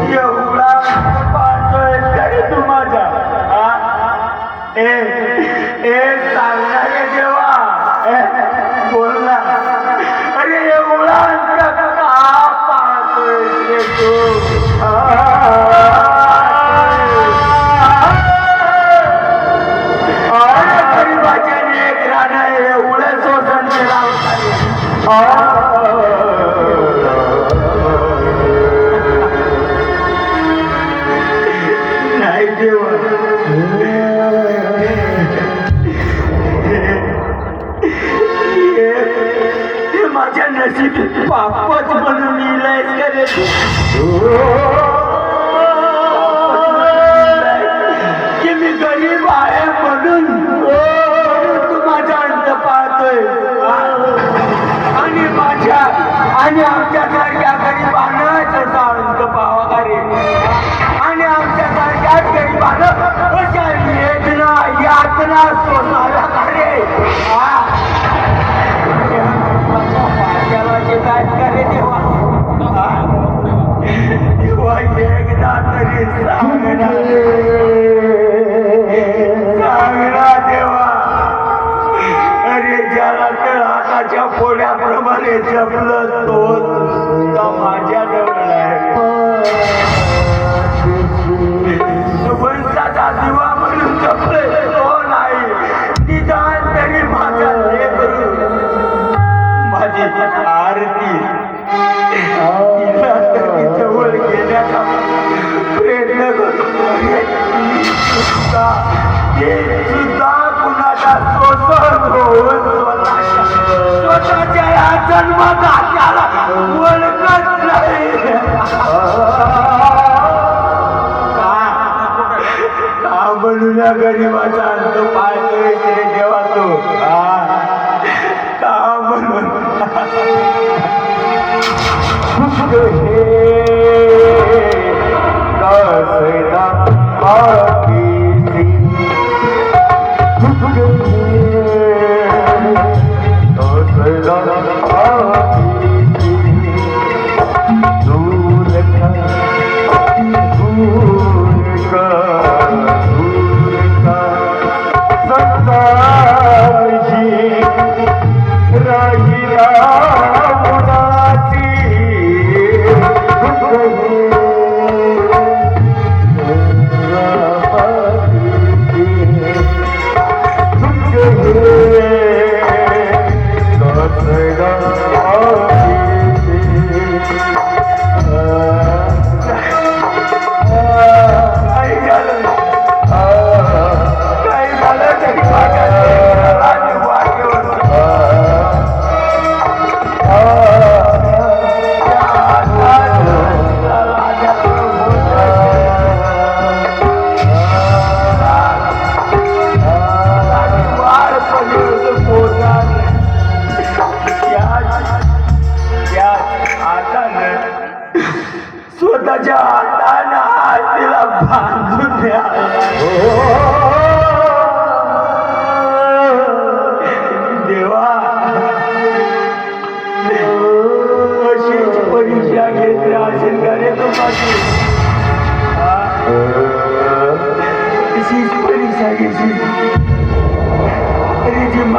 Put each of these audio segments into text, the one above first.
કે હુડા પાછળ કરી તું માજા એ नशीब पापच म्हणून की मी गरीब आहे म्हणून तू माझा अंत पाहतोय. आणि माझ्या आणि आमच्या आमच्यासारख्या गरीबानं त्याचा अंत पाहावा अरे आणि आमच्यासारख्या गरीबानं अशा वेदना यातना स्वतःला अरे राजकारणी एकदा तरी देवा अरे ज्याला तळहाताच्या पोळ्याप्रमाणे जपलं का? म्हणून गरीबाचा अंत पाय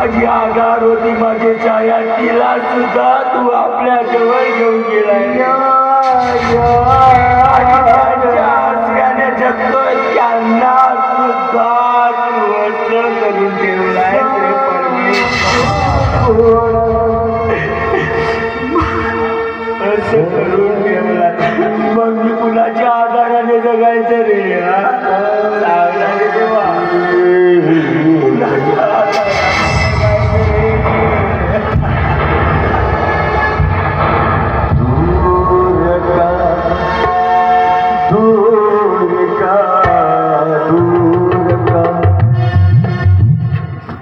माझी आधार होती माझी छाया तिला सुद्धा तू आपल्या जवळ घेऊन गेलाय. हसण्याने जगतोय त्यांना सुद्धा तू करून ठेवलाय परमेश्वर. हो,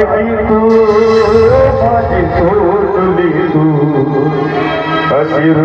कीतो माजी तोड़ लीदू असिर